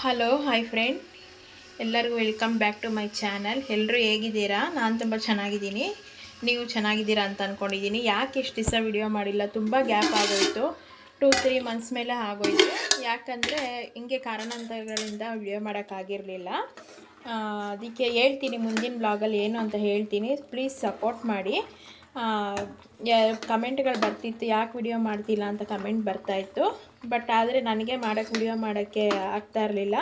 Hello hi friend ಎಲ್ಲರಿಗೂ welcome back to my channel ಎಲ್ಲರೂ ಹೇಗಿದ್ದೀರಾ? ನಾನು ತುಂಬ ಚೆನ್ನಾಗಿದ್ದೀನಿ. ನೀವು ಚೆನ್ನಾಗಿದ್ದೀರಾ ಅಂತ ಅಂದ್ಕೊಂಡಿದ್ದೀನಿ ಯಾಕೆ ಇಷ್ಟು ದಿವಸ ವಿಡಿಯೋ ಮಾಡಿಲ್ಲ? ತುಂಬ ಗ್ಯಾಪ್ ಆಗೋಯಿತು. ಟೂ ತ್ರೀ ಮಂತ್ಸ್ ಮೇಲೆ ಆಗೋಯಿತು. ಯಾಕಂದರೆ ಹಿಂಗೆ ಕಾರಣಾಂತರಗಳಿಂದ ವಿಡಿಯೋ ಮಾಡೋಕ್ಕಾಗಿರಲಿಲ್ಲ ಅದಕ್ಕೆ ಹೇಳ್ತೀನಿ ಮುಂದಿನ ಬ್ಲಾಗಲ್ಲಿ ಏನು ಅಂತ ಹೇಳ್ತೀನಿ. ಪ್ಲೀಸ್ ಸಪೋರ್ಟ್ ಮಾಡಿ. ಕಮೆಂಟ್ಗಳು ಬರ್ತಿತ್ತು, ಯಾಕೆ ವಿಡಿಯೋ ಮಾಡ್ತಿಲ್ಲ ಅಂತ ಕಮೆಂಟ್ ಬರ್ತಾಯಿತ್ತು ಬಟ್ ಆದರೆ ನನಗೆ ಮಾಡೋಕ್ಕೆ ವಿಡಿಯೋ ಮಾಡೋಕ್ಕೆ ಆಗ್ತಾ ಇರಲಿಲ್ಲ.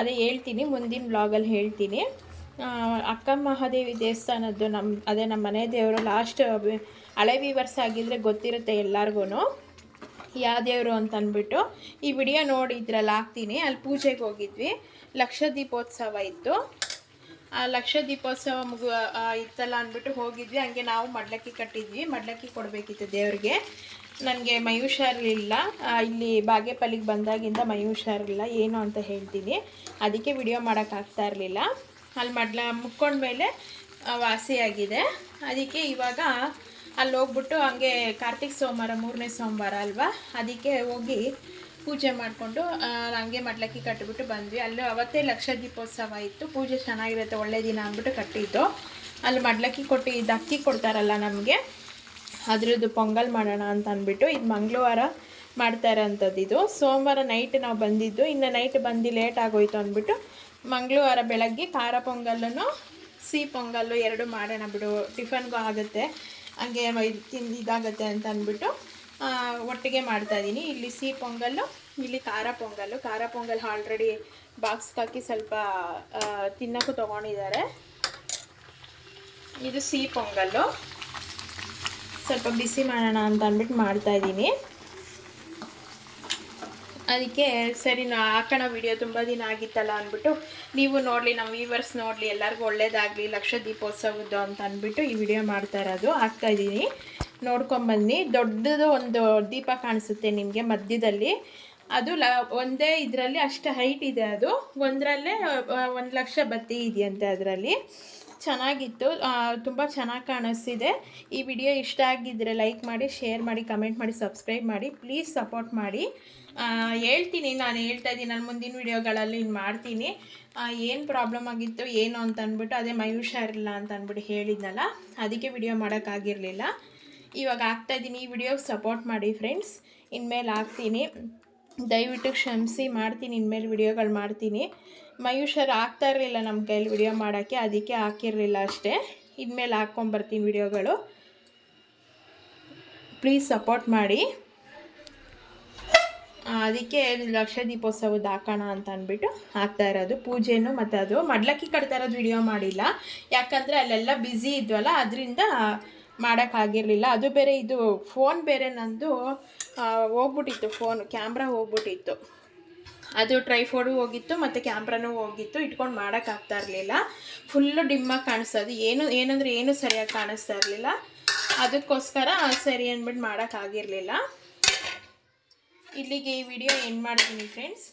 ಅದೇ ಹೇಳ್ತೀನಿ, ಮುಂದಿನ ಬ್ಲಾಗಲ್ಲಿ ಹೇಳ್ತೀನಿ. ಅಕ್ಕ ಮಹಾದೇವಿ ದೇವಸ್ಥಾನದ್ದು ನಮ್ಮ ಅದೇ ನಮ್ಮ ಮನೆ ದೇವರು ಲಾಸ್ಟ್ ಹಳೆ ವಿವರ್ಸ್ ಆಗಿದ್ದರೆ ಗೊತ್ತಿರುತ್ತೆ ಎಲ್ಲರಿಗೂ ಯಾವ ದೇವರು ಅಂತ ಅಂದ್ಬಿಟ್ಟು ಈ ವಿಡಿಯೋ ನೋಡಿದ್ರಲ್ಲಿ ಹಾಕ್ತೀನಿ. ಅಲ್ಲಿ ಪೂಜೆಗೆ ಹೋಗಿದ್ವಿ. ಲಕ್ಷ ದೀಪೋತ್ಸವ ಇತ್ತು. ಲಕ್ಷ ದೀಪೋತ್ಸವ ಮುಗು ಇತ್ತಲ್ಲ ಅಂದ್ಬಿಟ್ಟು ಹೋಗಿದ್ವಿ. ಹಂಗೆ ನಾವು ಮಡ್ಲಕ್ಕಿ ಕಟ್ಟಿದ್ವಿ. ಮಡ್ಲಕ್ಕಿ ಕೊಡಬೇಕಿತ್ತು ದೇವ್ರಿಗೆ. ನನಗೆ ಮೈ ಹುಷಾರಿರಲಿಲ್ಲ ಇಲ್ಲಿ. ಬಾಗೇಪಲ್ಲಿಗೆ ಬಂದಾಗಿಂದ ಮೈ ಹುಷಾರಿಲ್ಲ ಏನು ಅಂತ ಹೇಳ್ತೀನಿ. ಅದಕ್ಕೆ ವಿಡಿಯೋ ಮಾಡೋಕ್ಕಾಗ್ತಾ ಇರಲಿಲ್ಲ. ಅಲ್ಲಿ ಮಡ್ಲ ಮುಕ್ಕೊಂಡ್ಮೇಲೆ ವಾಸಿಯಾಗಿದೆ ಅದಕ್ಕೆ ಇವಾಗ ಅಲ್ಲಿ ಹೋಗ್ಬಿಟ್ಟು ಹಂಗೆ ಕಾರ್ತಿಕ್ ಸೋಮವಾರ, ಮೂರನೇ ಸೋಮವಾರ ಅಲ್ವಾ? ಅದಕ್ಕೆ ಹೋಗಿ ಪೂಜೆ ಮಾಡಿಕೊಂಡು ಹಂಗೆ ಮಡ್ಲಕ್ಕಿ ಕಟ್ಟಿಬಿಟ್ಟು ಬಂದ್ವಿ. ಅಲ್ಲೂ ಅವತ್ತೇ ಲಕ್ಷ ದೀಪೋತ್ಸವ ಇತ್ತು. ಪೂಜೆ ಚೆನ್ನಾಗಿರುತ್ತೆ, ಒಳ್ಳೆ ದಿನ ಅಂದ್ಬಿಟ್ಟು ಕಟ್ಟಿದ್ದು. ಅಲ್ಲಿ ಮಡ್ಲಕ್ಕಿ ಕೊಟ್ಟು ಇದು ಅಕ್ಕಿ ಕೊಡ್ತಾರಲ್ಲ ನಮಗೆ, ಅದ್ರದ್ದು ಪೊಂಗಲ್ ಮಾಡೋಣ ಅಂತ ಅಂದ್ಬಿಟ್ಟು, ಇದು ಮಂಗಳವಾರ ಮಾಡ್ತಾ ಇರೋಂಥದ್ದು ಇದು. ಸೋಮವಾರ ನೈಟ್ ನಾವು ಬಂದಿದ್ದು. ಇನ್ನು ನೈಟ್ ಬಂದು ಲೇಟ್ ಆಗೋಯ್ತು ಅಂದ್ಬಿಟ್ಟು, ಮಂಗಳವಾರ ಬೆಳಗ್ಗೆ ಖಾರ ಪೊಂಗಲ್ಲೂ ಸಿಹಿ ಪೊಂಗಲ್ಲು ಎರಡು ಮಾಡೋಣ ಬಿಡು ಟಿಫನ್ಗೂ ಆಗುತ್ತೆ. ಹಂಗೆ ತಿಂದು ಇದಾಗುತ್ತೆ ಅಂತ ಅಂದ್ಬಿಟ್ಟು ಒಟ್ಟಿಗೆ ಮಾಡ್ತಾ ಇದ್ದೀನಿ ಇಲ್ಲಿ ಸಿಹಿ ಪೊಂಗಲ್ಲು, ಇಲ್ಲಿ ಖಾರ ಪೊಂಗಲ್ಲು. ಖಾರ ಪೊಂಗಲ್ ಆಲ್ರೆಡಿ ಬಾಕ್ಸ್ಗೆ ಹಾಕಿ ಸ್ವಲ್ಪ ತಿನ್ನೋಕ್ಕೂ ತೊಗೊಂಡಿದ್ದಾರೆ. ಇದು ಸಿಹಿ ಪೊಂಗಲ್ಲು. ಸ್ವಲ್ಪ ಬಿಸಿ ಮಾಡೋಣ ಅಂತ ಅಂದ್ಬಿಟ್ಟು ಮಾಡ್ತಾ ಇದ್ದೀನಿ ಅದಕ್ಕೆ, ಸರಿ, ನಾ ಹಾಕೋಣ ವಿಡಿಯೋ ತುಂಬ ದಿನ ಆಗಿತ್ತಲ್ಲ ಅಂದ್ಬಿಟ್ಟು, ನೀವು ನೋಡಲಿ, ನಮ್ಮ ವ್ಯೂವರ್ಸ್ ನೋಡಲಿ, ಎಲ್ಲರಿಗೂ ಒಳ್ಳೇದಾಗಲಿ ಲಕ್ಷ ದೀಪೋತ್ಸವದ್ದು ಅಂತ ಅಂದ್ಬಿಟ್ಟು ಈ ವಿಡಿಯೋ ಮಾಡ್ತಾ ಇರೋದು. ಹಾಕ್ತಾ ಇದ್ದೀನಿ ನೋಡ್ಕೊಂಬನ್ನಿ. ದೊಡ್ಡದು ಒಂದು ದೀಪ ಕಾಣಿಸುತ್ತೆ ನಿಮಗೆ ಮಧ್ಯದಲ್ಲಿ. ಅದು ಲ, ಒಂದೇ ಇದರಲ್ಲಿ ಅಷ್ಟು ಹೈಟ್ ಇದೆ ಅದು. ಒಂದರಲ್ಲೇ ಒಂದು ಲಕ್ಷ ಬತ್ತಿ ಇದೆಯಂತೆ ಅದರಲ್ಲಿ. ಚೆನ್ನಾಗಿತ್ತು. ತುಂಬ ಚೆನ್ನಾಗಿ ಕಾಣಿಸ್ತಿದೆ. ಈ ವಿಡಿಯೋ ಇಷ್ಟ ಆಗಿದ್ದರೆ ಲೈಕ್ ಮಾಡಿ ಶೇರ್ ಮಾಡಿ ಕಮೆಂಟ್ ಮಾಡಿ ಸಬ್ಸ್ಕ್ರೈಬ್ ಮಾಡಿ ಪ್ಲೀಸ್ ಸಪೋರ್ಟ್ ಮಾಡಿ. ಹೇಳ್ತೀನಿ. ನಾನು ಹೇಳ್ತಾ ಇದ್ದೀನಿ. ನಾನು ಮುಂದಿನ ವಿಡಿಯೋಗಳಲ್ಲಿ ಮಾಡ್ತೀನಿ. ಏನು ಪ್ರಾಬ್ಲಮ್ ಆಗಿತ್ತು, ಏನು ಅಂತ ಅಂದ್ಬಿಟ್ಟು, ಅದೇ ಮೈ ಹುಷಾರಿಲ್ಲ ಅಂತ ಅಂದ್ಬಿಟ್ಟು ಹೇಳಿದ್ನಲ್ಲ, ಅದಕ್ಕೆ ವಿಡಿಯೋ ಮಾಡೋಕ್ಕಾಗಿರಲಿಲ್ಲ ಇವಾಗ ಆಗ್ತಾ ಇದ್ದೀನಿ ಈ ವಿಡಿಯೋಗೆ ಸಪೋರ್ಟ್ ಮಾಡಿ ಫ್ರೆಂಡ್ಸ್ ಇನ್ಮೇಲೆ ಹಾಕ್ತೀನಿ ದಯವಿಟ್ಟು ಕ್ಷಮಿಸಿ, ಮಾಡ್ತೀನಿ. ಇನ್ಮೇಲೆ ವಿಡಿಯೋಗಳು ಮಾಡ್ತೀನಿ. ಮಯೂಷರ್ ಆಗ್ತಾ ಇರಲಿಲ್ಲ ನಮ್ಮ ಕೈಯಲ್ಲಿ ವಿಡಿಯೋ ಮಾಡೋಕ್ಕೆ, ಅದಕ್ಕೆ ಹಾಕಿರಲಿಲ್ಲ ಅಷ್ಟೇ. ಇನ್ಮೇಲೆ ಹಾಕ್ಕೊಂಬರ್ತೀನಿ ವಿಡಿಯೋಗಳು. ಪ್ಲೀಸ್ ಸಪೋರ್ಟ್ ಮಾಡಿ. ಅದಕ್ಕೆ ಲಕ್ಷ ದೀಪೋತ್ಸವದ ಹಾಕೋಣ ಅಂತ ಅಂದ್ಬಿಟ್ಟು ಹಾಕ್ತಾ ಇರೋದು. ಪೂಜೆನೂ ಮತ್ತು ಅದು, ಮಡ್ಲಕ್ಕಿ ಕಟ್ತಾ ಇರೋದು ವಿಡಿಯೋ ಮಾಡಿಲ್ಲ. ಯಾಕಂದರೆ ಅಲ್ಲೆಲ್ಲ ಬ್ಯುಸಿ ಇದ್ವಲ್ಲ, ಅದರಿಂದ ಮಾಡೋಕ್ಕಾಗಿರಲಿಲ್ಲ ಅದು ಬೇರೆ, ಇದು ಫೋನ್ ಬೇರೆ ನಂದು ಹೋಗ್ಬಿಟ್ಟಿತ್ತು ಫೋನ್ ಕ್ಯಾಮ್ರಾ ಹೋಗ್ಬಿಟ್ಟಿತ್ತು. ಅದು ಟ್ರೈಫೋಡು ಹೋಗಿತ್ತು, ಮತ್ತು ಕ್ಯಾಮ್ರಾನೂ ಹೋಗಿತ್ತು. ಇಟ್ಕೊಂಡು ಮಾಡೋಕ್ಕಾಗ್ತಾ ಇರಲಿಲ್ಲ. ಫುಲ್ಲು ಡಿಮ್ಮಾಗಿ ಕಾಣಿಸ್ತದೆ. ಏನು, ಏನಂದರೆ ಏನು ಸರಿಯಾಗಿ ಕಾಣಿಸ್ತಾ ಇರಲಿಲ್ಲ. ಅದಕ್ಕೋಸ್ಕರ ಸರಿ ಅಂದ್ಬಿಟ್ಟು ಮಾಡೋಕ್ಕಾಗಿರಲಿಲ್ಲ ಇಲ್ಲಿಗೆ ಈ ವಿಡಿಯೋ ಎಂಡ್ ಮಾಡ್ತೀನಿ ಫ್ರೆಂಡ್ಸ್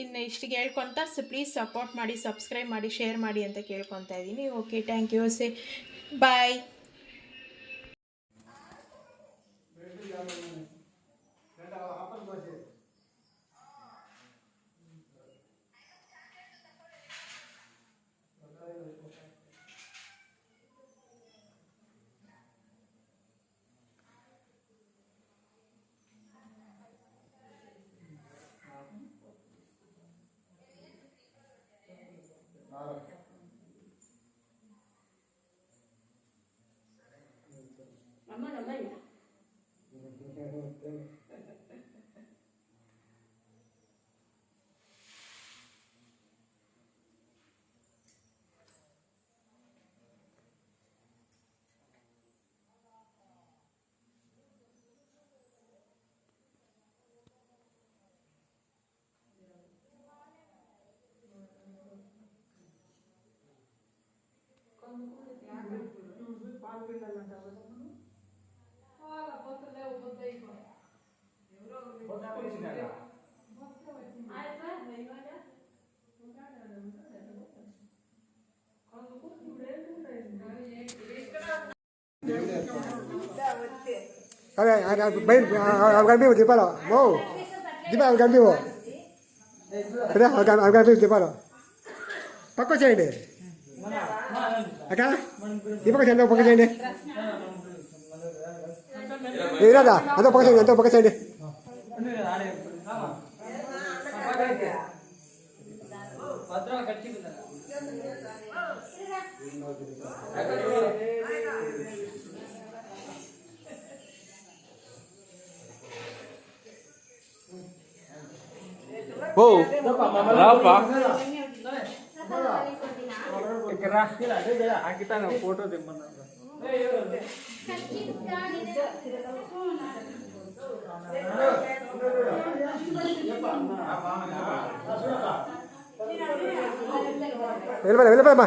ಇನ್ನು ಇಷ್ಟಿಗೆ ಹೇಳ್ಕೊತ ಪ್ಲೀಸ್ ಸಪೋರ್ಟ್ ಮಾಡಿ ಸಬ್ಸ್ಕ್ರೈಬ್ ಮಾಡಿ ಶೇರ್ ಮಾಡಿ ಅಂತ ಕೇಳ್ಕೊತಾ ಇದ್ದೀನಿ. Okay thank you say bye పాలు పిల్లలు అంటారు వాళ్ళ బొత్తలు లేవు బొత్త అయిపోయి. ఎవరో అరే బయలు కనిపించవు దీపాలు ఓ దీపాలు కనిపించవు అరే అవి కనిపించు దీపాలు. పక్క చేయండి. అక్క? ఈ పక్క చేయండి ఒక పక్క చేయండి. ఇరాదా అదో పక్క చేయండి అంత పక్క చేయండి. ఓ రాపా అంకిత ఫోటో దిమ్మన్నా. వెళ్ళిపోయి వెళ్ళిపోయమ్మా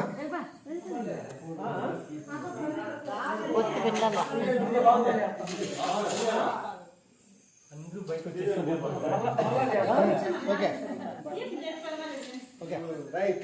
ఓకే. ఓకే. రైట్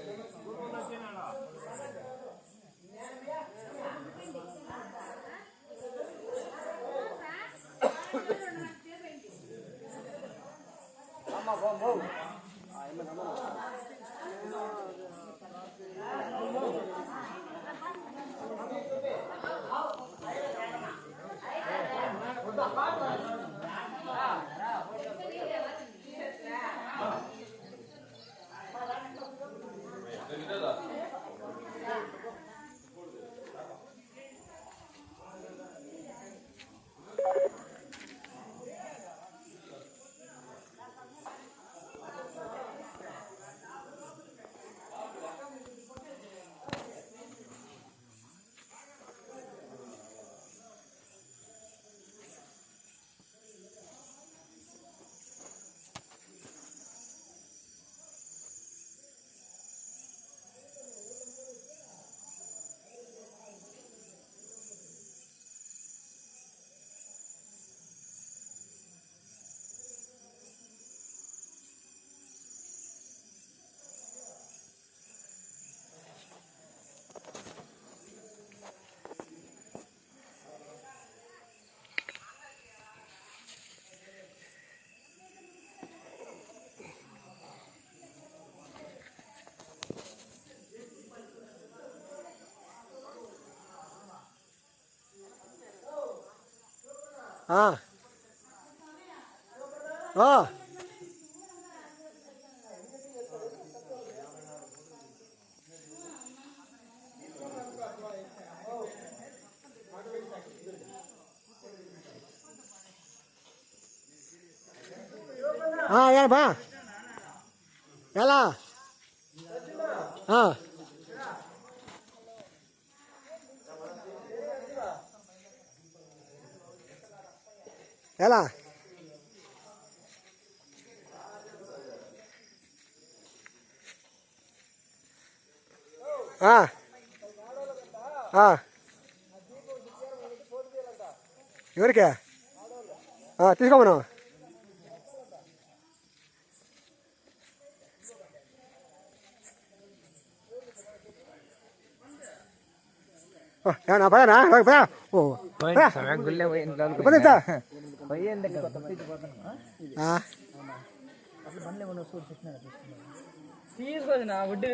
ஆ. ஆ. ஆ ஏன்பா ஏலா. ஆ. ఎలా ఆ. ఆ. ఎవరికి తీసుకోమను ఏమన్నా పదనా పదా ఓ పదా. గుల్లే పోయింది పదా పోయింది ఆ. తీసుకోదు నా వడ్డీ